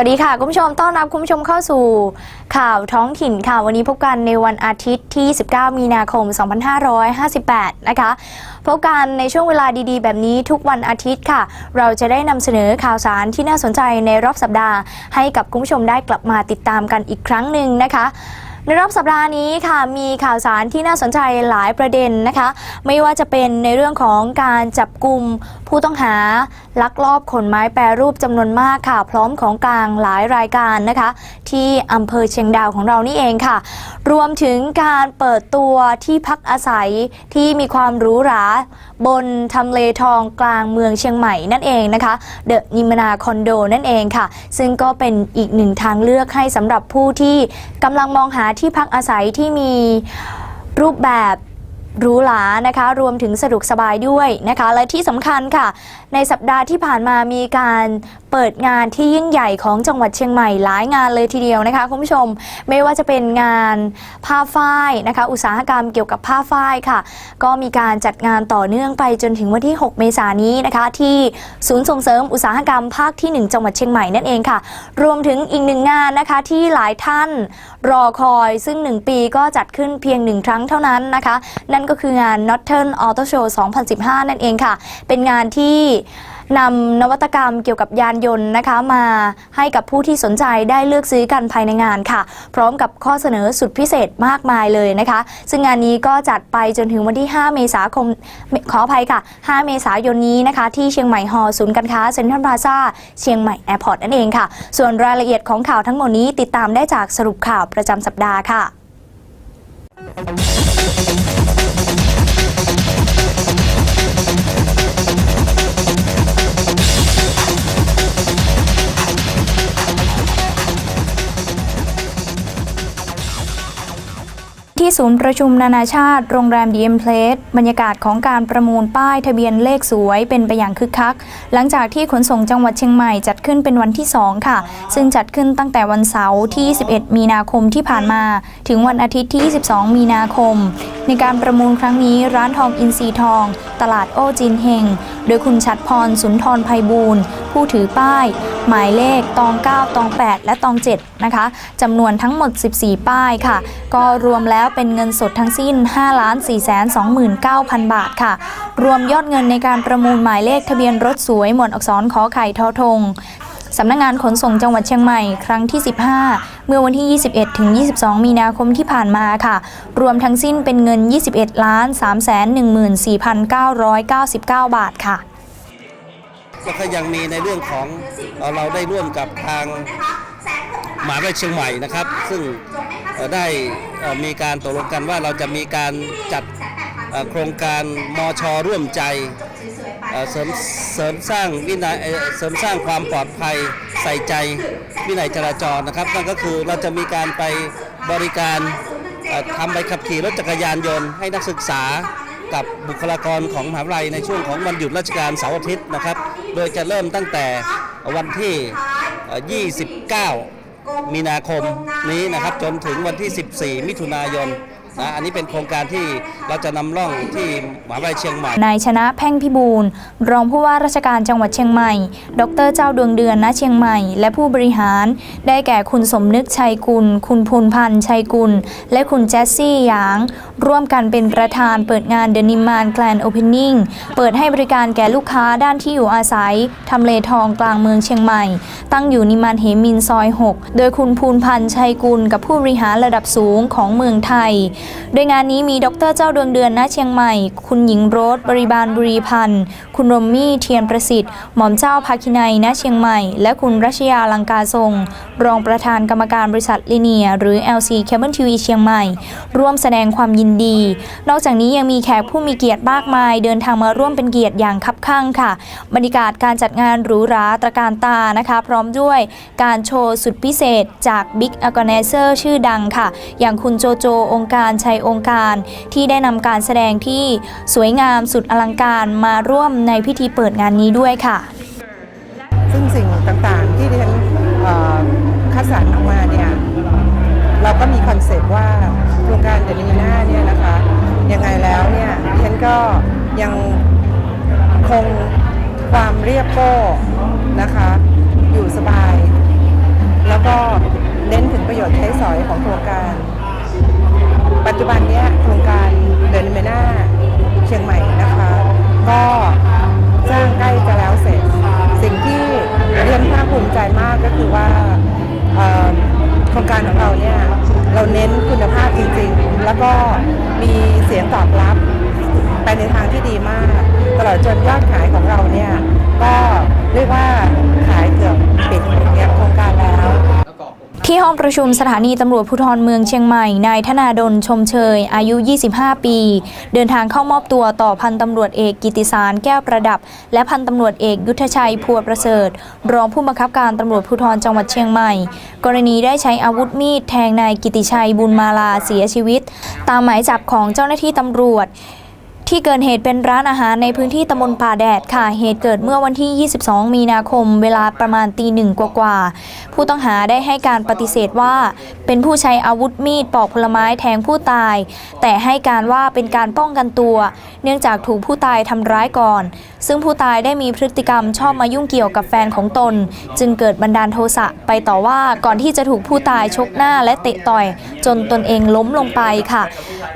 วัสดีค่ะ คุณผู้ชมต้อนรับคุณผู้ชมเข้าสู่ข่าวท้องถิ่นค่ะ วันนี้พบกันในวันอาทิตย์ที่ 19 มีนาคม 2558 นะคะ พบกันในช่วงเวลาดีๆ แบบนี้ทุกวันอาทิตย์ค่ะ เราจะได้นำเสนอข่าวสารที่น่าสนใจในรอบสัปดาห์ ให้กับคุณผู้ชมได้กลับมาติดตามกันอีกครั้งหนึ่งนะคะ ในรอบสัปดาห์นี้ค่ะมีข่าวสารที่น่าสนใจหลายประเด็นนะคะ ไม่ว่าจะเป็นในเรื่องของการจับกลุ่มผู้ต้องหาลักลอบขนไม้แปรรูปจำนวนมากค่ะ พร้อมของกลางหลายรายการนะคะ ที่อำเภอเชียงดาวของเรานี่เองค่ะ รวมถึงการเปิดตัวที่พักอาศัยที่มีความหรูหรา บนทำเลทองกลางเมืองเชียงใหม่นั่นเองนะคะเดอะนิมนาคอนโดนั่นเองค่ะ ซึ่งก็เป็นอีกหนึ่งทางเลือกให้สำหรับผู้ที่กำลังมองหาที่พักอาศัยที่มีรูปแบบหรูหรานะคะ รวมถึงสะดวกสบายด้วยนะคะ และที่สำคัญค่ะ ในสัปดาห์ที่ผ่านมามีการเปิดงานที่ยิ่งใหญ่ของจังหวัดเชียงใหม่หลายงานเลยทีเดียวนะคะคุณผู้ชมไม่ว่าจะเป็นงานผ้าฝ้ายนะคะ อุตสาหกรรมเกี่ยวกับผ้าฝ้ายค่ะ ก็มีการจัดงานต่อเนื่องไปจนถึงวันที่ 6 เมษายนนี้นะคะ ที่ศูนย์ส่งเสริมอุตสาหกรรมภาคที่ 1 จังหวัดเชียงใหม่นั่นเองค่ะ รวมถึงอีกหนึ่งงานนะคะที่หลายท่านรอคอยซึ่ง 1 ปีก็จัดขึ้นเพียง1ครั้งเท่านั้นนะคะ นั่นก็คืองาน Northern Auto Show 2015 นั่นเองค่ะ เป็นงานที่ นำนวัตกรรมเกี่ยวกับยานยนต์นะคะมาให้กับผู้ที่สนใจได้เลือกซื้อกันภายในงานค่ะ พร้อมกับข้อเสนอสุดพิเศษมากมายเลยนะคะ ซึ่งงานนี้ก็จัดไปจนถึงวันที่ 5 เมษายนขออภัยค่ะ 5 เมษายนนี้นะคะ ที่เชียงใหม่ฮอลล์ศูนย์การค้าเซ็นทรัลพลาซ่าเชียงใหม่แอร์พอร์ตนั่นเองค่ะ ส่วนรายละเอียดของข่าวทั้งหมดนี้ติดตามได้จากสรุปข่าวประจำสัปดาห์ค่ะ ที่ศูนย์ประชุมนานาชาติโรงแรมดีเอ็มเพลสบรรยากาศของการประมูลป้ายทะเบียนเลขสวยเป็นไปอย่างคึกคัก หลังจากที่ขนส่งจังหวัดเชียงใหม่จัดขึ้นเป็นวันที่ 2 ค่ะ ซึ่งจัดขึ้นตั้งแต่วันเสาร์ที่ 11 มีนาคมที่ผ่านมา ถึงวันอาทิตย์ที่ 22 มีนาคม ในการประมูลครั้งนี้ร้านทองอินทรีทอง ตลาดโอจินเฮง โดยคุณชัดพรสุนทรภัยบูรณ์ผู้ถือป้าย หมายเลขตอง 9 ตอง 8 และตอง 7 นะคะจำนวนทั้งหมด 14 ป้ายค่ะ ก็รวมแล้วเป็นเงินสดทั้งสิ้น5 4 2 9 0 0 0 บาทค่ะ รวมยอดเงินในการประมูลหมายเลขทะเบียนรถสวยหมวดอักษรขอไข่ทอทง สำนักงานขนส่งจังหวัดเชียงใหม่ครั้งที่ 15 เมื่อวันที่ 21 ถึง 22 มีนาคมที่ผ่านมาค่ะ รวมทั้งสิ้นเป็นเงิน 21 ล้าน 3 1 4 9 9 9บาทค่ะก็ยังมีในเรื่องของเราได้ร่วมกับทางมหาวิทยาลัยเชียงใหม่นะครับ ซึ่งได้มีการตกลงกันว่าเราจะมีการจัด โครงการมชร่วมใจเสริมเสริมสร้างวินัยเสริมสร้างความปลอดภัยใส่ใจวินัยจราจรนะครับนั่นก็คือเราจะมีการไปบริการทำใบขับขี่รถจักรยานยนต์ให้นักศึกษากับบุคลากรของมหาวิทยาลัยในช่วงของวันหยุดราชการเสาร์อาทิตย์นะครับ โดยจะเริ่มตั้งแต่วันที่ 29 มีนาคมนี้นะครับจนถึงวันที่ 14 มิถุนายน นะอันนี้เป็นโครงการที่เราจะนำร่องที่มหาวิทยาลัยเชียงใหม่ นายชนะแพ่งพิบูลรองผู้ว่าราชการจังหวัดเชียงใหม่ ดรเจ้าดวงเดือนณเชียงใหม่ และผู้บริหาร ได้แก่คุณสมนึกชัยกุล คุณภูนพันธ์ชัยกุล และคุณแจสซี่หยาง ร่วมกันเป็นประธานเปิดงานเดนิมานแกลนโอเพนนิ่งเปิดให้บริการแก่ลูกค้าด้านที่อยู่อาศัยทำเลทองกลางเมืองเชียงใหม่ ตั้งอยู่นิมานเหมินซอย 6 โดยคุณภูนพันธ์ชัยกุลกับผู้บริหารระดับสูงของเมืองไทยโดยงานนี้มีดรเจ้าดวงเดือนณเชียงใหม่ คุณหญิงโรสบริบาลบุรีพันธ์ คุณรมมี่เทียนประสิทธิ์ หม่อมเจ้าภาคินัยณเชียงใหม่ และคุณรัชยาลังกาทรง รองประธานกรรมการบริษัทลิเนีย หรือ LC Cable TV เชียงใหม่ ร่วมแสดงความยินดี นอกจากนี้ยังมีแขกผู้มีเกียรติมากมาย เดินทางมาร่วมเป็นเกียรติอย่างคับข้างค่ะ บรรยากาศการจัดงานหรูหราตระการตานะคะ พร้อมด้วยการโชว์สุดพิเศษจาก Big o r g a n i z e r ชื่อดังค่ะ อย่างคุณโจโจองค์การชัยองค์การ ที่ได้นำการแสดงที่สวยงามสุดอลังการมาร่วมในพิธีเปิดงานนี้ด้วยค่ะ ซึ่งสิ่งต่างๆที่ดิฉันเอ่อคัดสรรออกมาเนี่ยเราก็มีคอนเซปต์ว่าโครงการเดลีน่าเนี่ยนะคะยังไงแล้วเนี่ยดิฉันก็ยังคงความเรียบโก้นะคะ อยู่สบาย แล้วก็เน้นถึงประโยชน์ใช้สอยของโครงการ ปัจจุบันเนี้ยโครงการเดินเมนาเชียงใหม่นะคะ ก็สร้างใกล้จะแล้วเสร็จ สิ่งที่เรียนภาคภูมิใจมากก็คือว่าโครงการของเราเนี่ยเราเน้นคุณภาพจริงๆ แล้วก็มีเสียงตอบรับไปในทางที่ดีมาก ตลอดจนยอดขายของเราเนี่ยก็เรียกว่าขายเกือบปิดเนี่ยโครงการแล้ว ที่ห้องประชุมสถานีตำรวจภูธรเมืองเชียงใหม่ นายธนาดลชมเชย อายุ 25 ปี เดินทางเข้ามอบตัวต่อพันตำรวจเอกกิติสารแก้วประดับ และพันตำรวจเอกยุทธชัยพัวประเสริฐ รองผู้บังคับการตำรวจภูธรจังหวัดเชียงใหม่ กรณีได้ใช้อาวุธมีดแทงนายกิติชัยบุญมาลาเสียชีวิต ตามหมายจับของเจ้าหน้าที่ตำรวจ ที่เกิดเหตุเป็นร้านอาหารในพื้นที่ตำบลป่าแดดค่ะ เหตุเกิดเมื่อวันที่ 22 มีนาคม เวลาประมาณตีหนึ่งกว่าๆ ผู้ต้องหาได้ให้การปฏิเสธว่า เป็นผู้ใช้อาวุธมีดปอกผลไม้แทงผู้ตาย แต่ให้การว่าเป็นการป้องกันตัว เนื่องจากถูกผู้ตายทำร้ายก่อน ซึ่งผู้ตายได้มีพฤติกรรมชอบมายุ่งเกี่ยวกับแฟนของตน จึงเกิดบันดาลโทสะไปต่อว่าก่อนที่จะถูกผู้ตายชกหน้าและเตะต่อย จนตนเองล้มลงไปค่ะ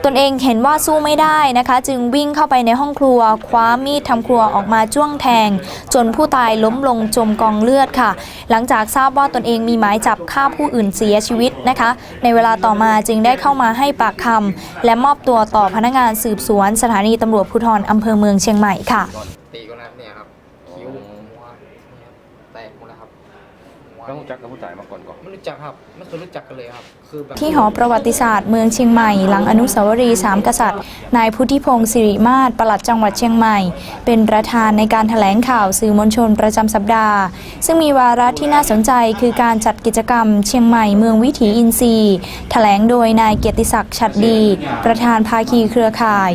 ตนเองเห็นว่าสู้ไม่ได้นะคะ จึงวิ่งเข้าไปในห้องครัว คว้ามีดทำครัวออกมาจ้วงแทง จนผู้ตายล้มลงจมกองเลือดค่ะ หลังจากทราบว่าตนเองมีหมายจับฆ่าผู้อื่นเสียชีวิตนะคะ ในเวลาต่อมาจึงได้เข้ามาให้ปากคำและมอบตัวต่อพนักงานสืบสวน สถานีตำรวจภูธรอำเภอเมืองเชียงใหม่ค่ะตีก็นัดเนี่ยครับ คิ้วหัวเนี่ยแตกหมดแล้วครับ หัวต้องรู้จักกับผู้ตายมาก่อนก่อนไม่รู้จักครับไม่เคยรู้จักกันเลยครับคือแบบที่หอประวัติศาสตร์เมืองเชียงใหม่ หลังอนุสาวรีย์สามกษัตริย์ นายพุทธิพงศ์สิริมาศปลัดจังหวัดเชียงใหม่ เป็นประธานในการแถลงข่าวสื่อมวลชนประจำสัปดาห์ ซึ่งมีวาระที่น่าสนใจคือการจัดกิจกรรม เชียงใหม่เมืองวิถีอินทรีย์ แถลงโดยนายเกียรติศักดิ์ฉัดดี ประธานภาคีเครือข่าย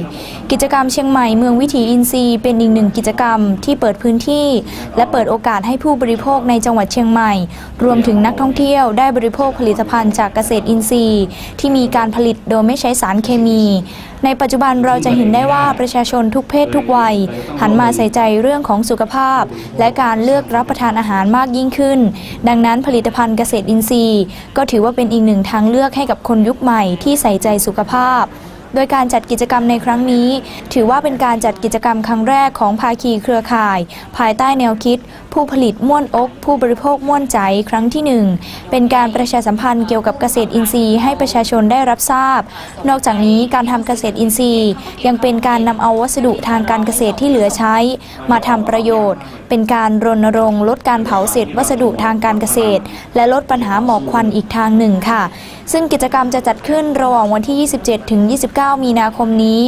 กิจกรรมเชียงใหม่เมืองวิถีอินทรีย์ เป็นอีกหนึ่งกิจกรรมที่เปิดพื้นที่ และเปิดโอกาสให้ผู้บริโภคในจังหวัดเชียงใหม่รวมถึงนักท่องเที่ยวได้บริโภคผลิตภัณฑ์จากเกษตรอินทรีย์ ที่มีการผลิตโดยไม่ใช้สารเคมี ในปัจจุบันเราจะเห็นได้ว่าประชาชนทุกเพศทุกวัย หันมาใส่ใจเรื่องของสุขภาพ และการเลือกรับประทานอาหารมากยิ่งขึ้น ดังนั้นผลิตภัณฑ์เกษตรอินทรีย์ ก็ถือว่าเป็นอีกหนึ่งทางเลือกให้กับคนยุคใหม่ที่ใส่ใจสุขภาพ โดยการจัดกิจกรรมในครั้งนี้ ถือว่าเป็นการจัดกิจกรรมครั้งแรกของภาคีเครือข่าย ภายใต้แนวคิด ผู้ผลิตม่วนอก ผู้บริโภคม่วนใจครั้งที่หนึ่งเป็นการประชาสัมพันธ์เกี่ยวกับเกษตรอินทรีย์ให้ประชาชนได้รับทราบ นอกจากนี้การทำเกษตรอินทรีย์ ยังเป็นการนำเอาวัสดุทางการเกษตรที่เหลือใช้ มาทำประโยชน์ เป็นการรณรงค์ลดการเผาเศษวัสดุทางการเกษตร และลดปัญหาหมอกควันอีกทางหนึ่งค่ะ ซึ่งกิจกรรมจะจัดขึ้นระหว่างวันที่ 27 ถึง 29 มีนาคมนี้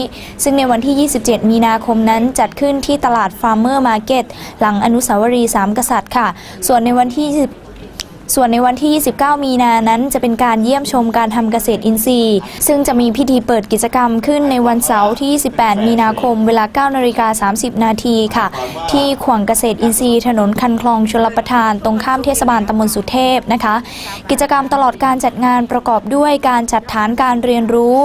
ซึ่งในวันที่ 27 มีนาคมนั้นจัดขึ้นที่ตลาดฟาร์มเมอร์มาร์เก็ตหลังอนุสาวรีย์สามกษัตริย์ค่ะ ส่วนในวันที่20 ส่วนในวันที่ 29 มีนานั้นจะเป็นการเยี่ยมชมการทำเกษตรอินทรีย์ ซึ่งจะมีพิธีเปิดกิจกรรมขึ้นในวันเสาร์ที่ 28 มีนาคมเวลา 9 นาฬิกา 30 นาทีค่ะ ที่ขวางเกษตรอินทรีย์ ถนนคันคลองชลประทานตรงข้ามเทศบาลตำบลสุเทพนะคะ กิจกรรมตลอดการจัดงานประกอบด้วยการจัดฐานการเรียนรู้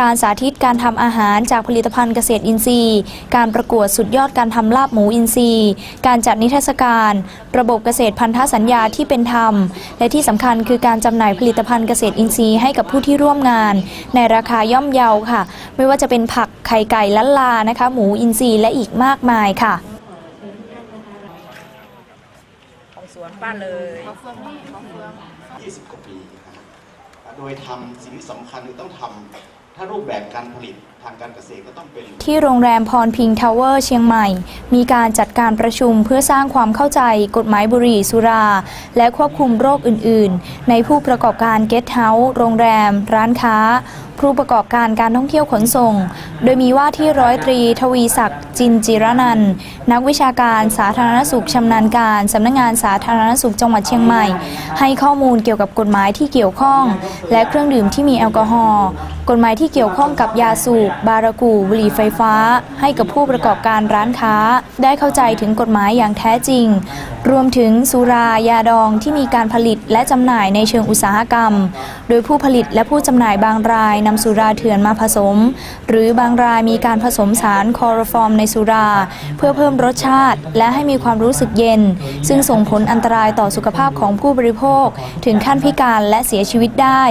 การสาธิตการทำอาหารจากผลิตภัณฑ์เกษตรอินทรีย์ การประกวดสุดยอดการทำลาบหมูอินทรีย์ การจัดนิทรรศการ ระบบเกษตรพันธสัญญาที่เป็นธรรมและที่สำคัญคือการจำหน่ายผลิตภัณฑ์เกษตรอินทรีย์ให้กับผู้ที่ร่วมงาน ในราคาย่อมเยาค่ะ ไม่ว่าจะเป็นผักไข่ไก่ล้านลานะคะ หมูอินทรีย์และอีกมากมายค่ะของสวนป้าเลย20กว่าปีนะครับโดยทำสิ่งที่สำคัญคือต้องทำถ้ารูปแบบการผลิต ที่โรงแรมพรพิงทาวเวอร์เชียงใหม่ มีการจัดการประชุมเพื่อสร้างความเข้าใจกฎหมายบุหรี่สุรา และควบคุมโรคอื่น ๆ ในผู้ประกอบการเกสต์เฮาส์โรงแรม ร้านค้า ผู้ประกอบการการท่องเที่ยวขนส่ง โดยมีว่าที่ร้อยตรีทวีศักดิ์จินจิรนันนักวิชาการสาธารณสุขชำนาญการสำนักงานสาธารณสุขจังหวัดเชียงใหม่ ให้ข้อมูลเกี่ยวกับกฎหมายที่เกี่ยวข้อง และเครื่องดื่มที่มีแอลกอฮอล์กฎหมายที่เกี่ยวข้องกับยาสูบบารากูบุหรี่ไฟฟ้า ให้กับผู้ประกอบการร้านค้า ได้เข้าใจถึงกฎหมายอย่างแท้จริง รวมถึงสุรายาดองที่มีการผลิตและจำหน่ายในเชิงอุตสาหกรรม โดยผู้ผลิตและผู้จำหน่ายบางรายนำสุราเถื่อนมาผสม หรือบางรายมีการผสมสารคอโรฟอร์มในสุรา เพื่อเพิ่มรสชาติ และให้มีความรู้สึกเย็น ซึ่งส่งผลอันตรายต่อสุขภาพของผู้บริโภค ถึงขั้นพิการและเสียชีวิตได้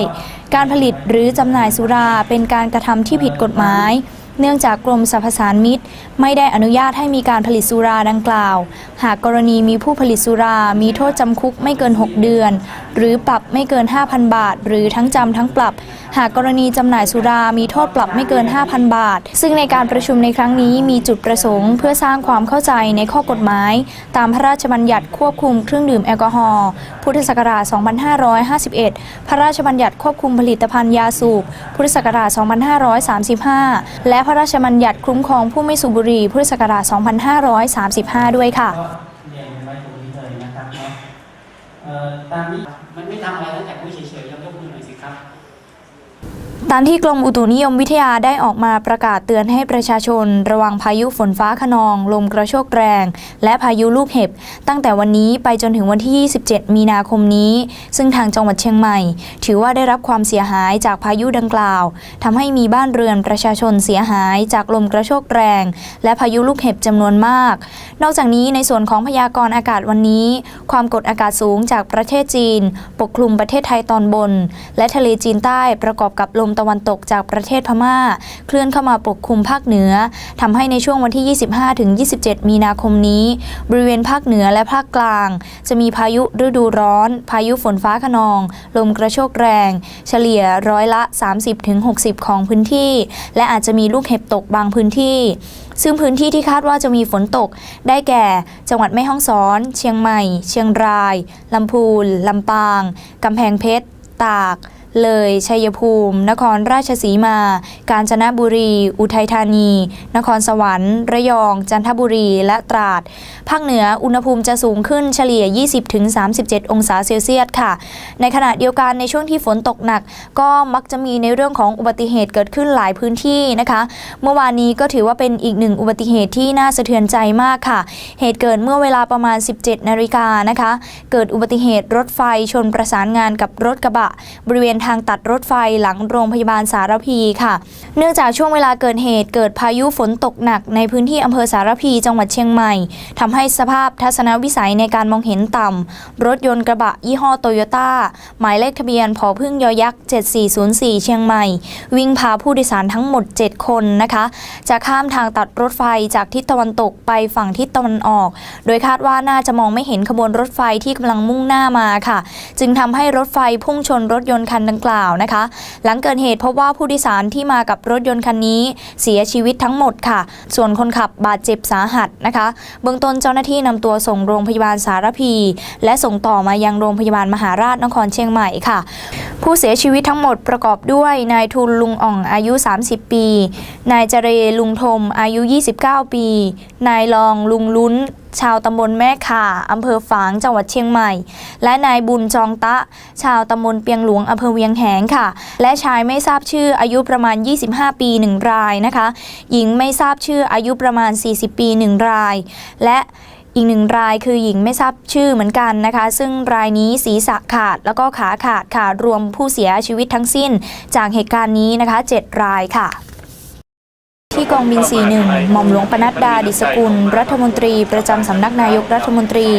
การผลิตหรือจำหน่ายสุราเป็นการกระทำที่ผิดกฎหมาย เนื่องจากกรมสรรพสานมิตร ไม่ได้อนุญาตให้มีการผลิตสุราดังกล่าว หากกรณีมีผู้ผลิตสุรา มีโทษจำคุกไม่เกิน 6 เดือน หรือปรับไม่เกิน 5,000 บาท หรือทั้งจำทั้งปรับ หากกรณีจำหน่ายสุรามีโทษปรับไม่เกิน 5,000 บาท ซึ่งในการประชุมในครั้งนี้มีจุดประสงค์ เพื่อสร้างความเข้าใจในข้อกฎหมาย ตามพระราชบัญญัติควบคุมเครื่องดื่มแอลกอฮอล์พุทธศักราช 2551 พระราชบัญญัติควบคุมผลิตภัณฑ์ยาสูบพุทธศักราช 2535 และพระราชบัญญัติคุ้มครองผู้ไม่สูบบุหรี่พุทธศักราช 2535 ด้วยค่ะตามนี้มันไม่ทำอะไรแล้วแต่พูดเฉยๆยกยกมือหน่อยสิครับ ตามที่กรมอุตุนิยมวิทยาได้ออกมาประกาศเตือนให้ประชาชน ระวังพายุฝนฟ้าขนอง ลมกระโชกแรง และพายุลูกเห็บ ตั้งแต่วันนี้ไปจนถึงวันที่ 27 มีนาคมนี้ ซึ่งทางจังหวัดเชียงใหม่ ถือว่าได้รับความเสียหายจากพายุดังกล่าวทำให้มีบ้านเรือนประชาชนเสียหายจากลมกระโชกแรง และพายุลูกเห็บจำนวนมาก นอกจากนี้ในส่วนของพยากรณ์อากาศวันนี้ ความกดอากาศสูงจากประเทศจีน ปกคลุมประเทศไทยตอนบน และทะเลจีนใต้ประกอบกับลมตะวันตกจากประเทศพม่า เคลื่อนเข้ามาปกคลุมภาคเหนือทำให้ในช่วงวันที่ 25-27 มีนาคมนี้ บริเวณภาคเหนือและภาคกลาง จะมีพายุฤดูร้อน พายุฝนฟ้าขนอง ลมกระโชกแรง เฉลี่ยร้อยละ 30-60 ของพื้นที่ และอาจจะมีลูกเห็บตกบางพื้นที่ซึ่งพื้นที่ที่คาดว่าจะมีฝนตก ได้แก่ จังหวัดแม่ฮ่องสอน เชียงใหม่ เชียงราย ลำพูน ลำปาง กำแพงเพชร ตาก เลยชัยภูมิ นครราชสีมา กาญจนบุรี อุทัยธานี นครสวรรค์ ระยอง จันทบุรี และตราด ภาคเหนืออุณหภูมิจะสูงขึ้นเฉลี่ย 20-37 องศาเซลเซียสค่ะ ในขณะเดียวกันในช่วงที่ฝนตกหนัก ก็มักจะมีในเรื่องของอุบัติเหตุเกิดขึ้นหลายพื้นที่นะคะ เมื่อวานนี้ก็ถือว่าเป็นอีกหนึ่งอุบัติเหตุที่น่าสะเทือนใจมากค่ะ เหตุเกิดเมื่อเวลาประมาณ 17 นาฬิกานะคะ เกิดอุบัติเหตุรถไฟชนประสานงานกับรถกระบะ บริเวณทางตัดรถไฟหลังโรงพยาบาลสารพีค่ะ เนื่องจากช่วงเวลาเกิดเหตุเกิดพายุฝนตกหนักในพื้นที่อำเภอสารพีจังหวัดเชียงใหม่ทำให้สภาพทัศนวิสัยในการมองเห็นต่ำรถยนต์กระบะยี่ห้อโตโยต้าหมายเลขทะเบียนพพึ่งยอยักษ์ 7404 เชียงใหม่ วิ่งพาผู้โดยสารทั้งหมด 7 คนนะคะ จะข้ามทางตัดรถไฟจากทิศตะวันตกไปฝั่งทิศตะวันออก โดยคาดว่าน่าจะมองไม่เห็นขบวนรถไฟที่กำลังมุ่งหน้ามาค่ะ จึงทำให้รถไฟพุ่งชนรถยนต์คันดังกล่าวนะคะ หลังเกิดเหตุพบว่าผู้โดยสารที่มากับรถยนต์คันนี้เสียชีวิตทั้งหมดค่ะ ส่วนคนขับบาดเจ็บสาหัสนะคะ เบื้องต้นเจ้าหน้าที่นำตัวส่งโรงพยาบาลสารพี และส่งต่อมายังโรงพยาบาลมหาราชนครเชียงใหม่ค่ะ ผู้เสียชีวิตทั้งหมดประกอบด้วยนายทุนลุงอ่องอายุ 30 ปี นายเจเรลุงทมอายุ 29 ปี นายลองลุงลุ้น ชาวตำบลแม่ข่าอำเภอฝางจังหวัดเชียงใหม่ และนายบุญจองตะ ชาวตำบลเปียงหลวงอำเภอเวียงแหงค่ะ และชายไม่ทราบชื่ออายุประมาณ 25 ปี 1 รายนะคะ หญิงไม่ทราบชื่ออายุประมาณ 40 ปี 1 ราย และอีกหนึ่งรายคือหญิงไม่ทราบชื่อเหมือนกันนะคะ ซึ่งรายนี้ศีรษะขาดแล้วก็ขาขาดค่ะรวมผู้เสียชีวิตทั้งสิ้น จากเหตุการณ์นี้นะคะ 7 รายค่ะ ที่กองบิน 41 หม่อมหลวงปนัดดาดิสกุล รัฐมนตรี ประจำสำนักนายกรัฐมนตรี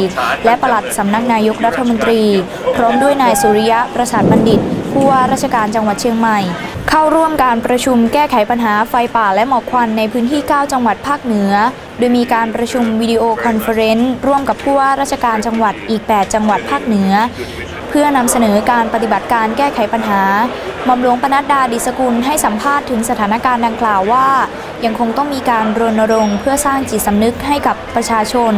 และปลัดสำนักนายกรัฐมนตรี พร้อมด้วยนายสุริยะประสาทบัณฑิต ผู้ว่าราชการจังหวัดเชียงใหม่ เข้าร่วมการประชุมแก้ไขปัญหาไฟป่าและหมอกควันในพื้นที่ 9 จังหวัดภาคเหนือ โดยมีการประชุมวิดีโอคอนเฟอเรนซ์ร่วมกับผู้ว่าราชการจังหวัดอีก 8 จังหวัดภาคเหนือ พื่อนำเสนอการปฏิบัติการแก้ไขปัญหาหม่อมหลวงปนัดดาดิสกุลให้สัมภาษณ์ถึงสถานการณ์ดังกล่าวว่า ยังคงต้องมีการรณรงค์เพื่อสร้างจิตสำนึกให้กับประชาชน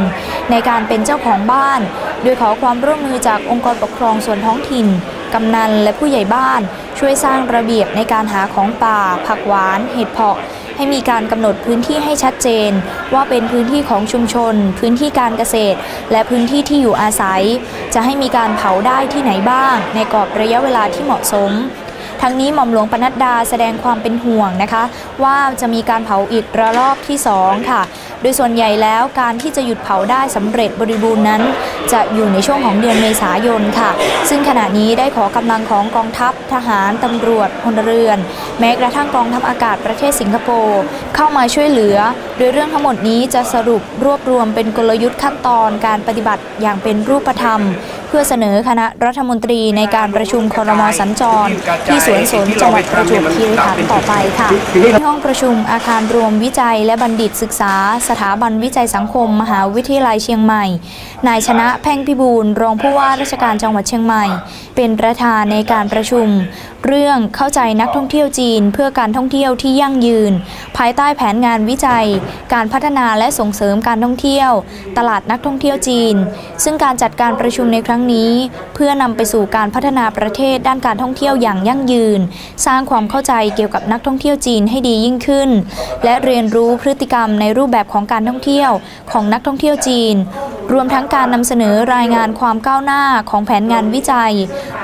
ในการเป็นเจ้าของบ้าน โดยขอความร่วมมือจากองค์กรปกครองส่วนท้องถิ่นกำนันและผู้ใหญ่บ้าน ช่วยสร้างระเบียบในการหาของป่า ผักหวาน เห็ดเพาะ ให้มีการกำหนดพื้นที่ให้ชัดเจน ว่าเป็นพื้นที่ของชุมชน พื้นที่การเกษตร และพื้นที่ที่อยู่อาศัย จะให้มีการเผาได้ที่ไหนบ้าง ในกรอบระยะเวลาที่เหมาะสม ทั้งนี้หม่อมหลวงปนัดดาแสดงความเป็นห่วงนะคะ ว่าจะมีการเผาอีกระลอกที่ 2 ค่ะ โดยส่วนใหญ่แล้วการที่จะหยุดเผาได้สำเร็จบริบูรณ์นั้น จะอยู่ในช่วงของเดือนเมษายนค่ะ ซึ่งขณะนี้ได้ขอกำลังของกองทัพทหารตำรวจพลเรือน แม้กระทั่งกองทัพอากาศประเทศสิงคโปร์เข้ามาช่วยเหลือโดยเรื่องทั้งหมดนี้จะสรุปรวบรวมเป็นกลยุทธ์ขั้นตอนการปฏิบัติอย่างเป็นรูปธรรม เพื่อเสนอคณะรัฐมนตรีในการประชุมครมสัญจร ที่สวนสนจังหวัดประจวบคีรีขันธ์ต่อไปค่ะที่ห้องประชุมอาคารรวมวิจัยและบัณฑิตศึกษา สถาบันวิจัยสังคม มหาวิทยาลัยเชียงใหม่ นายชนะแพ่งพิบูลรองผู้ว่าราชการจังหวัดเชียงใหม่ เป็นประธานในการประชุม เรื่องเข้าใจนักท่องเที่ยวจีน เพื่อการท่องเที่ยวที่ยั่งยืน ภายใต้แผนงานวิจัย การพัฒนาและส่งเสริมการท่องเที่ยว ตลาดนักท่องเที่ยวจีน ซึ่งการจัดการประชุมในครั้งนี้ เพื่อนำไปสู่การพัฒนาประเทศด้านการท่องเที่ยวอย่างยั่งยืน สร้างความเข้าใจเกี่ยวกับนักท่องเที่ยวจีนให้ดียิ่งขึ้น และเรียนรู้พฤติกรรมในรูปแบบของการท่องเที่ยวของนักท่องเที่ยวจีนรวมทั้งการนำเสนอรายงานความก้าวหน้าของแผนงานวิจัย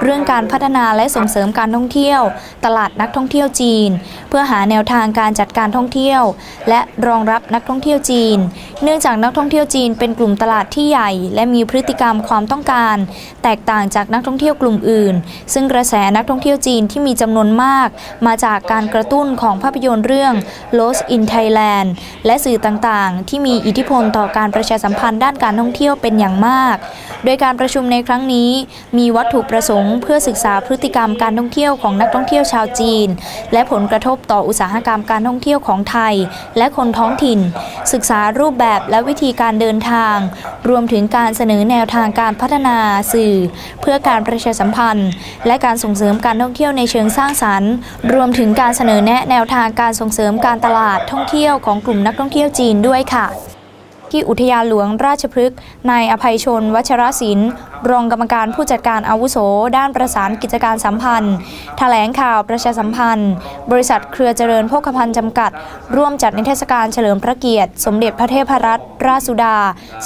เรื่องการพัฒนาและส่งเสริมการท่องเที่ยว ตลาดนักท่องเที่ยวจีน เพื่อหาแนวทางการจัดการท่องเที่ยว และรองรับนักท่องเที่ยวจีน เนื่องจากนักท่องเที่ยวจีนเป็นกลุ่มตลาดที่ใหญ่ และมีพฤติกรรมความต้องการ แตกต่างจากนักท่องเที่ยวกลุ่มอื่น ซึ่งกระแสนักท่องเที่ยวจีนที่มีจำนวนมาก มาจากการกระตุ้นของภาพยนตร์เรื่อง Lost in Thailand และสื่อต่างๆ ที่มีอิทธิพลต่อการประชาสัมพันธ์ด้านการท่องเที่ยวเป็นอย่างมาก โดยการประชุมในครั้งนี้มีวัตถุประสงค์เพื่อศึกษาพฤติกรรมการท่องเที่ยวของนักท่องเที่ยวชาวจีน และผลกระทบต่ออุตสาหกรรมการท่องเที่ยวของไทย และคนท้องถิ่น ศึกษารูปแบบและวิธีการเดินทาง รวมถึงการเสนอแนวทางการพัฒนาสื่อ เพื่อการประชาสัมพันธ์ และการส่งเสริมการท่องเที่ยวในเชิงสร้างสรรค์ รวมถึงการเสนอแนะแนวทางการส่งเสริมการตลาดท่องเที่ยวของกลุ่มนักท่องเที่ยวจีนด้วยค่ะ ที่อุทยานหลวงราชพฤกษ์นายอภัยชน วัชรศิลป์รองกรรมการผู้จัดการอาวุโส ด้านประสานกิจการสัมพันธ์แถลงข่าวประชาสัมพันธ์ บริษัทเครือเจริญโภคภัณฑ์จำกัด ร่วมจัดนิทรรศการเฉลิมพระเกียรติ สมเด็จพระเทพรัตนราชสุดา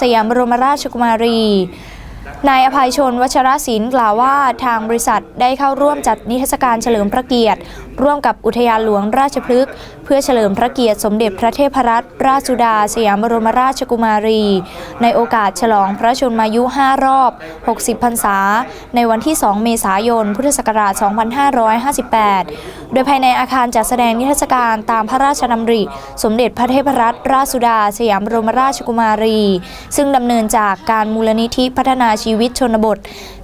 สยามบรมราชกุมารีนายอภัยชน วัชรศิลป์กล่าวว่าทางบริษัทได้เข้าร่วมจัดนิทรรศการเฉลิมพระเกียรติ ร่วมกับอุทยานหลวงราชพฤกษ์ เพื่อเฉลิมพระเกียรติสมเด็จพระเทพรัตนราชสุดา สยามบรมราชกุมารี ในโอกาสฉลองพระชนมายุ 5 รอบ 60 พรรษา ในวันที่ 2 เมษายน พุทธศักราช 2558 โดยภายในอาคารจัดแสดงนิทรรศการตามพระราชดำริ สมเด็จพระเทพรัตนราชสุดา สยามบรมราชกุมารี ซึ่งดำเนินจากการมูลนิธิพัฒนาชีวิตชนบท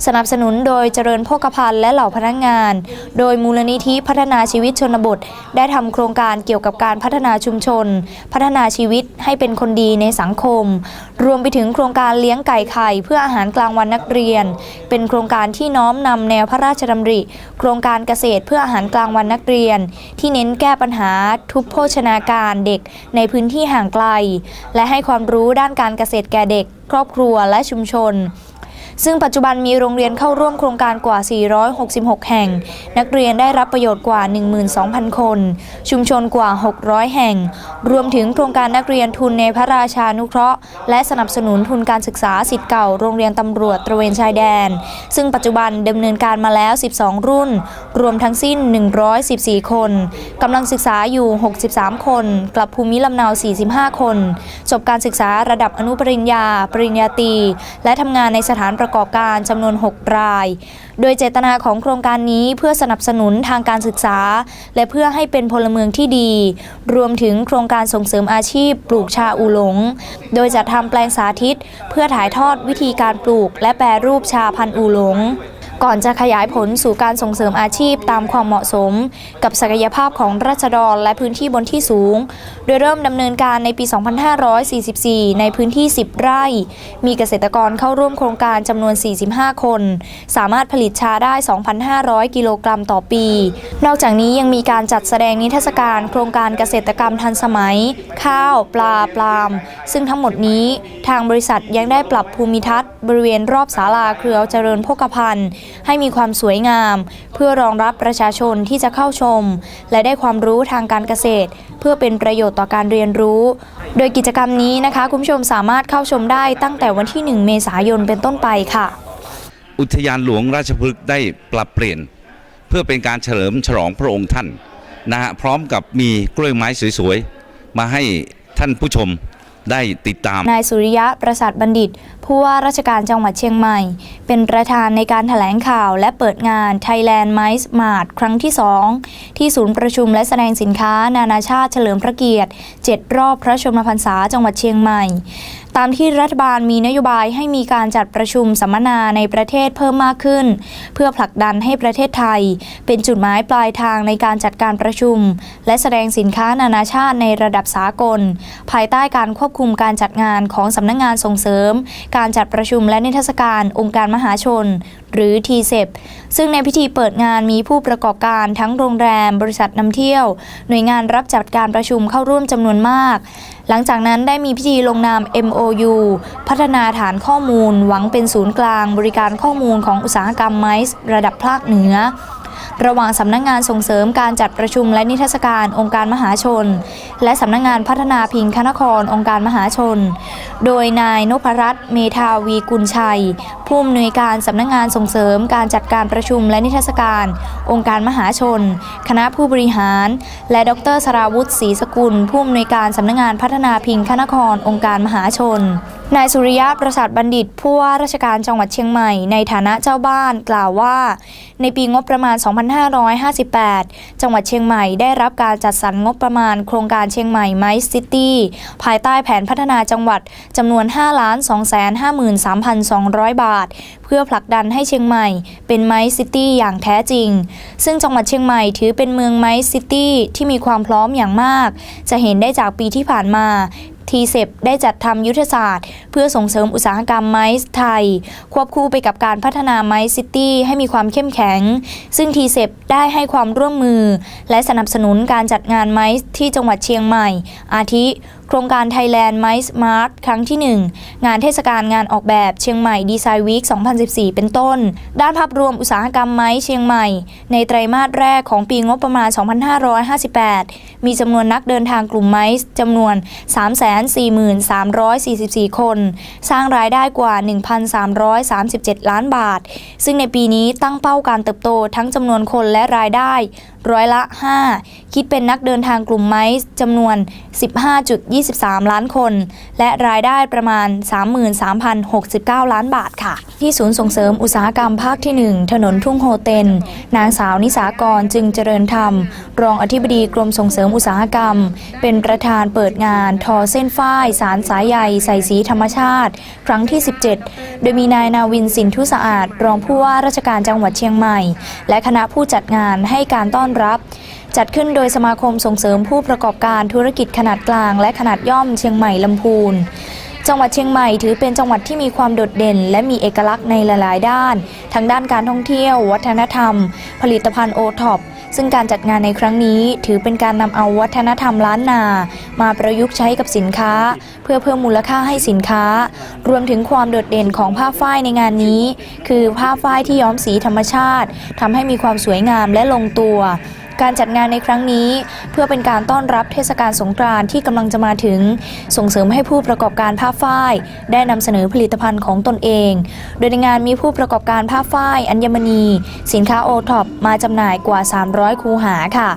สนับสนุนโดยเจริญโภคภัณฑ์และเหล่าพนักงาน โดยมูลนิธิพัฒนาชีวิตชนบท ได้ทำโครงการกี่ยวกับการพัฒนาชุมชน พัฒนาชีวิตให้เป็นคนดีในสังคม รวมไปถึงโครงการเลี้ยงไก่ไข่ เพื่ออาหารกลางวันนักเรียน เป็นโครงการที่น้อมนำแนวพระราชดำริ โครงการเกษตรเพื่ออาหารกลางวันนักเรียน ที่เน้นแก้ปัญหาทุพโภชนาการเด็กในพื้นที่ห่างไกล และให้ความรู้ด้านการเกษตรแก่เด็ก ครอบครัวและชุมชน ซึ่งปัจจุบันมีโรงเรียนเข้าร่วมโครงการกว่า 466 แห่ง นักเรียนได้รับประโยชน์กว่า 12,000 คน ชุมชนกว่า 600 แห่ง รวมถึงโครงการนักเรียนทุนในพระราชานุเคราะห์ และสนับสนุนทุนการศึกษาสิทธิ์เก่าโรงเรียนตำรวจตระเวนชายแดน ซึ่งปัจจุบันดำเนินการมาแล้ว 12 รุ่น รวมทั้งสิ้น 114 คนกำลังศึกษาอยู่ 63 คน กลับภูมิลำเนา 45 คน จบการศึกษาระดับอนุปริญญา ปริญญาตรี และทำงานในสถานประกอบการจำนวน 6 ราย โดยเจตนาของโครงการนี้เพื่อสนับสนุนทางการศึกษา และเพื่อให้เป็นพลเมืองที่ดี รวมถึงโครงการส่งเสริมอาชีพ ปลูกชาอูหลง โดยจะทำแปลงสาธิต เพื่อถ่ายทอดวิธีการปลูก และแปรรูปชาพันธุ์อูหลง ก่อนจะขยายผลสู่การส่งเสริมอาชีพตามความเหมาะสม กับศักยภาพของราษฎรและพื้นที่บนที่สูง โดยเริ่มดำเนินการในปี 2544 ในพื้นที่ 10 ไร่ มีเกษตรกรเข้าร่วมโครงการจำนวน 45 คน สามารถผลิตชาได้ 2,500 กิโลกรัมต่อปี นอกจากนี้ยังมีการจัดแสดงนิทรรศการโครงการเกษตรกรรมทันสมัย ข้าว ปลา ปลาม ซึ่งทั้งหมดนี้ทางบริษัทยังได้ปรับภูมิทัศน์ บริเวณรอบศาลาเครือเจริญโภคภัณฑ์ให้มีความสวยงาม เพื่อรองรับประชาชนที่จะเข้าชม และได้ความรู้ทางการเกษตร เพื่อเป็นประโยชน์ต่อการเรียนรู้ โดยกิจกรรมนี้นะคะ คุณผู้ชมสามารถเข้าชมได้ตั้งแต่วันที่ 1 เมษายนเป็นต้นไปค่ะ อุทยานหลวงราชพฤกษ์ได้ปรับเปลี่ยน เพื่อเป็นการเฉลิมฉลองพระองค์ท่านนะฮะพร้อมกับมีกล้วยไม้สวยๆมาให้ท่านผู้ชม ได้ติดตาม นายสุริยะประสาทบัณฑิต ผู้ว่าราชการจังหวัดเชียงใหม่ เป็นประธานในการแถลงข่าวและเปิดงาน Thailand Mice Mart ครั้งที่ 2 ที่ศูนย์ประชุมและแสดงสินค้านานาชาติเฉลิมพระเกียรติ 7 รอบพระชนมพรรษาจังหวัดเชียงใหม่ ตามที่รัฐบาลมีนโยบายให้มีการจัดประชุมสัมมนาในประเทศเพิ่มมากขึ้น เพื่อผลักดันให้ประเทศไทย เป็นจุดหมายปลายทางในการจัดการประชุม และแสดงสินค้านานาชาติในระดับสากล ภายใต้การควบคุมการจัดงานของสำนักงงานส่งเสริม การจัดประชุมและนิทรรศการองค์การมหาชน หรือ t ีเซซึ่งในพิธีเปิดงานมีผู้ประกอบการทั้งโรงแรม บริษัทนำเที่ยว หน่วยงานรับจัดการประชุมเข้าร่วมจำนวนมาก หลังจากนั้นได้มีพิธีลงนาม MOU พัฒนาฐานข้อมูล หวังเป็นศูนย์กลาง บริการข้อมูลของอุตสาหกรรมไม้ระดับภาคเหนือ ระหว่างสำนักงงานส่งเสริมการจัดประชุมและนิทรรศการองค์การมหาชน และสำนักงงานพัฒนาพิงคนครองค์การมหาชน โดยนายนพรัตน์เมธาวีกุลชัย ผู้อำนวยการสำนักงงานส่งเสริมการจัดการประชุมและนิทรรศการ องค์การมหาชน คณะผู้บริหาร และดรสราวุฒิศรีสกุล ผู้อำนวยการสำนักงงานพัฒนาพิงคนครองค์การมหาชน นายสุริยะประสาทบัณฑิตผู้ว่าราชการจังหวัดเชียงใหม่ในฐานะเจ้าบ้านกล่าวว่า ในปีงบประมาณ 2558 จังหวัดเชียงใหม่ได้รับการจัดสรรงบประมาณโครงการเชียงใหม่ไมซ์ซิตี้ภายใต้แผนพัฒนาจังหวัดจำนวน5 253,200 บาท เพื่อผลักดันให้เชียงใหม่เป็นไมซ์ซิตี้อย่างแท้จริง ซึ่งจังหวัดเชียงใหม่ถือเป็นเมืองไมซ์ซิตี้ที่มีความพร้อมอย่างมาก จะเห็นได้จากปีที่ผ่านมา ทีเซได้จัดทำยุทธศาสตร์ เพื่อส่งเสริมอุตสาหกรรมไม้ไทย ควบคู่ไปกับการพัฒนาไม้ซิตี้ให้มีความเข้มแข็ง ซึ่งทีเซได้ให้ความร่วมมือ และสนับสนุนการจัดงานไม้ที่จังหวัดเชียงใหม่ อาทิ โครงการ Thailand Mice Mart ครั้งที่ 1 งานเทศกาลงานออกแบบเชียงใหม่ดีไซน์วีค2014 เป็นต้น ด้านภาพรวมอุตสาหกรรมไม้เชียงใหม่ ในไตรมาสแรกของปีงบประมาณ 2558 มีจำนวนนักเดินทางกลุ่มไม้จำนวน 343,44 คน สร้างรายได้กว่า 1,337 ล้านบาท ซึ่งในปีนี้ตั้งเป้าการเติบโตทั้งจำนวนคนและรายได้ร้อยละ 5 คิดเป็นนักเดินทางกลุ่มไม้จำนวน 15.23 ล้านคน และรายได้ประมาณ 33,069 ล้านบาทค่ะ ที่ศูนย์ส่งเสริมอุตสาหกรรมภาคที่ 1 ถนนทุ่งโฮเตน นางสาวนิสากรจึงเจริญธรรม รองอธิบดีกรมส่งเสริมอุตสาหกรรม เป็นประธานเปิดงาน ทอเส้นฝ้าย สารสายใยใส่สีธรรมชาติ ครั้งที่ 17 โดยมีนายนาวินสินทุสะอาด รองผู้ว่าราชการจังหวัดเชียงใหม่ และคณะผู้จัดงานให้การต้อนรับ จัดขึ้นโดยสมาคมส่งเสริมผู้ประกอบการธุรกิจขนาดกลาง และขนาดย่อมเชียงใหม่ลำพูนจังหวัดเชียงใหม่ถือเป็นจังหวัดที่มีความโดดเด่น และมีเอกลักษณ์ในหลาย ๆ ด้าน ทั้งด้านการท่องเที่ยว วัฒนธรรม ผลิตภัณฑ์โอท็อป ซึ่งการจัดงานในครั้งนี้ถือเป็นการนำเอาวัฒนธรรมล้านนา มาประยุกต์ใช้กับสินค้า เพื่อเพิ่มมูลค่าให้สินค้า รวมถึงความโดดเด่นของผ้าฝ้ายในงานนี้ คือผ้าฝ้ายที่ย้อมสีธรรมชาติทำให้มีความสวยงามและลงตัว การจัดงานในครั้งนี้ เพื่อเป็นการต้อนรับเทศกาลสงกรานต์ที่กำลังจะมาถึง ส่งเสริมให้ผู้ประกอบการผ้าฝ้าย ได้นำเสนอผลิตภัณฑ์ของตนเอง โดยในงานมีผู้ประกอบการผ้าฝ้าย อัญมณี สินค้าโอท็อปมาจำหน่ายกว่า 300 คูหาค่ะ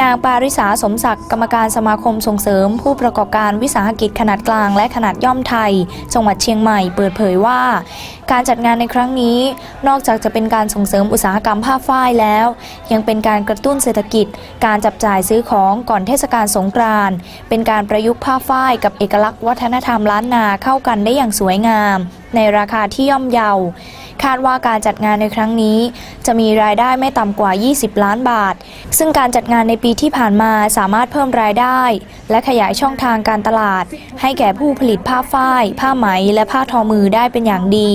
นางปาริสาสมศักดิ์กรรมการสมาคมส่งเสริม ผู้ประกอบการวิสาหกิจขนาดกลางและขนาดย่อมไทย จังหวัดเชียงใหม่เปิดเผยว่า การจัดงานในครั้งนี้ นอกจากจะเป็นการส่งเสริมอุตสาหกรรมผ้าฝ้ายแล้ว ยังเป็นการกระตุ้นเศรษฐกิจ การจับจ่ายซื้อของก่อนเทศกาลสงกรานต์เป็นการประยุกต์ผ้าฝ้ายกับเอกลักษณ์วัฒนธรรมล้านนาเข้ากันได้อย่างสวยงาม ในราคาที่ย่อมเยา คาดว่าการจัดงานในครั้งนี้ จะมีรายได้ไม่ต่ำกว่า 20 ล้านบาท ซึ่งการจัดงานในปีที่ผ่านมาสามารถเพิ่มรายได้ และขยายช่องทางการตลาด ให้แก่ผู้ผลิตผ้าฝ้าย ผ้าไหม และผ้าทอมือได้เป็นอย่างดี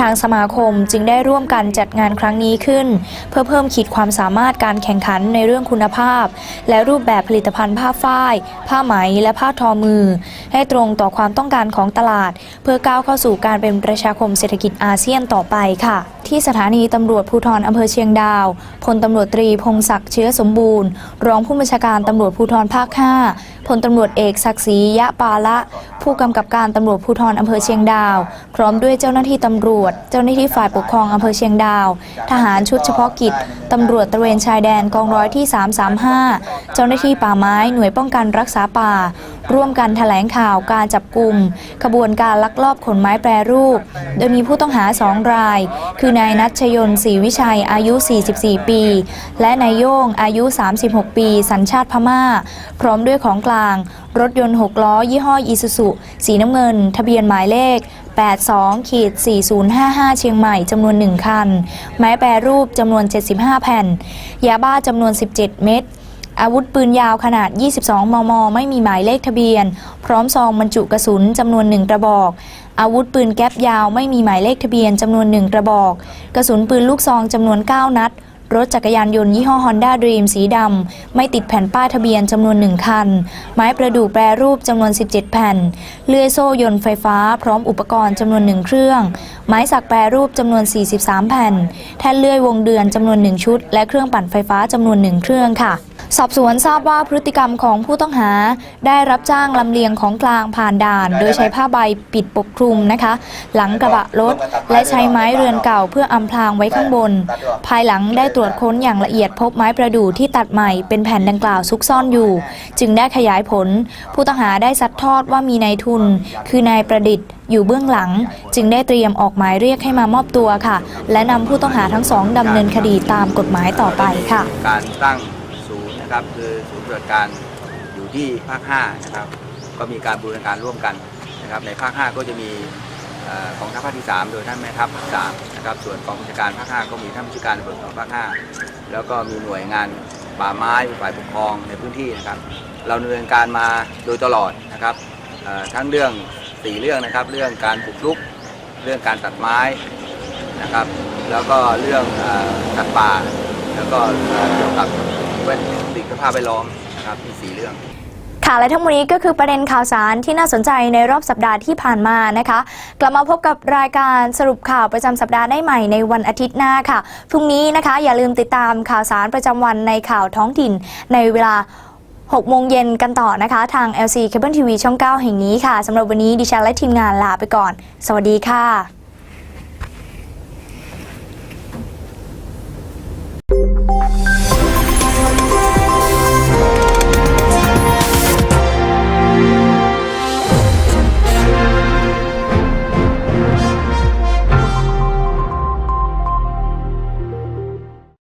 ทางสมาคมจึงได้ร่วมกันจัดงานครั้งนี้ขึ้น เพื่อเพิ่มขีดความสามารถการแข่งขันในเรื่องคุณภาพ และรูปแบบผลิตภัณฑ์ผ้าฝ้าย ผ้าไหม และผ้าทอมือ ให้ตรงต่อความต้องการของตลาด เพื่อก้าวเข้าสู่การเป็นประชาคมเศรษฐกิจอาเซียนต่อไปค่ะ ที่สถานีตำรวจภูธรอำเภอเชียงดาวพลตำรวจตรีพงศักดิ์เชื้อสมบูรณ์ รองผู้บัญชาการตำรวจภูธรภาค 5พลตำรวจเอกศักดิ์ศรียะปาละ ผู้กำกับการตำรวจภูธรอำเภอเชียงดาว พร้อมด้วยเจ้าหน้าที่ตำรวจ เจ้าหน้าที่ฝ่ายปกครองอำเภอเชียงดาว ทหารชุดเฉพาะกิจตำรวจตระเวนชายแดนกองร้อยที่ 335 เจ้าหน้าที่ป่าไม้หน่วยป้องกันรักษาป่า ร่วมกันแถลงข่าวการจับกลุ่มขบวนการลักลอบขนไม้แปรรูป โดยมีผู้ต้องหาสองราย คือนายนัชยน์ศรีวิชัยอายุ 44 ปี และนายโย่งอายุ 36 ปี สัญชาติพม่า พร้อมด้วยของกลาง รถยนต์ 6 ล้อ ยี่ห้ออีซูซุสีน้ำเงิน ทะเบียนหมายเลข82ขีด4055 เชียงใหม่ จำนวน 1 คัน ไม้แปรรูป จำนวน 75 แผ่น ยาบ้าจำนวน 17 เม็ด อาวุธปืนยาวขนาด 22 มม ไม่มีหมายเลขทะเบียน พร้อมซองบรรจุกระสุนจำนวนหนึ่งกระบอก อาวุธปืนแก๊ปยาวไม่มีหมายเลขทะเบียนจำนวนหนึ่งกระบอก กระสุนปืนลูกซองจำนวน 9 นัด รถจักรยานยนต์ยี่ห้อ Honda Dream สีดำ ไม่ติดแผ่นป้ายทะเบียนจำนวนหนึ่งคัน ไม้ประดู่แปรรูปจำนวน 17 แผ่น เลื่อยโซ่ยนต์ไฟฟ้า พร้อมอุปกรณ์จำนวนหนึ่งเครื่อง ไม้สักแปรรูปจำนวน 43 แผ่น แท่นเลื่อยวงเดือนจำนวนหนึ่งชุด และเครื่องปั่นไฟฟ้าจำนวนหนึ่งเครื่องค่ะ สอบสวนทราบว่าพฤติกรรมของผู้ต้องหา ได้รับจ้างลำเลียงของกลางผ่านด่าน โดยใช้ผ้าใบปิดปกคลุมนะคะ หลังกระบะรถ และใช้ไม้เรือนเก่าเพื่ออำพรางไว้ข้างบน ภายหลังได้ตรวจค้นอย่างละเอียดพบไม้ประดู่ที่ตัดใหม่เป็นแผ่นดังกล่าวซุกซ่อนอยู่ จึงได้ขยายผล ผู้ต้องหาได้ซัดทอดว่ามีนายทุน คือนายประดิษฐ์อยู่เบื้องหลัง จึงได้เตรียมออกหมายเรียกให้มามอบตัวค่ะ และนำผู้ต้องหาทั้งสองดำเนินคดีตามกฎหมายต่อไปค่ะ การตั้งศู นะครับ คือศูนย์ปฏิบัติการอยู่ที่ภาค5นะครับ ก็มีการบูรณาการร่วมกันนะครับ ในภาค 5 ก็จะมีเอ่อกองทัพภาคที่ 3 โดยท่านแม่ทัพภาค3นะครับ ส่วนกองบัญชาการภาค 5 ก็มีท่านผู้จัดการตำรวจภูธรภาค 5 แล้วก็มีหน่วยงานป่าไม้ฝ่ายปกครองในพื้นที่นะครับ เราดำเนินการมาโดยตลอดนะครับทั้งเรื่องสี่เรื่องนะครับ เรื่องการบุกรุก เรื่องการตัดไม้นะครับ แล้วก็เรื่องเอ่อสัตว์ป่า แล้วก็เอ่อเกี่ยวกับปิดก็พาไปล้อมนะครับมีสีเรื่อง ค่ะและทั้งหมดนี้ก็คือประเด็นข่าวสารที่น่าสนใจในรอบสัปดาห์ที่ผ่านมานะคะ กลับมาพบกับรายการสรุปข่าวประจำสัปดาห์ได้ใหม่ในวันอาทิตย์หน้าค่ะพรุ่งนี้นะคะ อย่าลืมติดตามข่าวสารประจำวันในข่าวท้องถิ่นในเวลา6โมงเย็นกันต่อนะคะ ทาง LC Cable TV ช่อง 9 แห่งนี้ค่ะสำหรับวันนี้ดิฉันและทีมงานลาไปก่อน สวัสดีค่ะ Thank.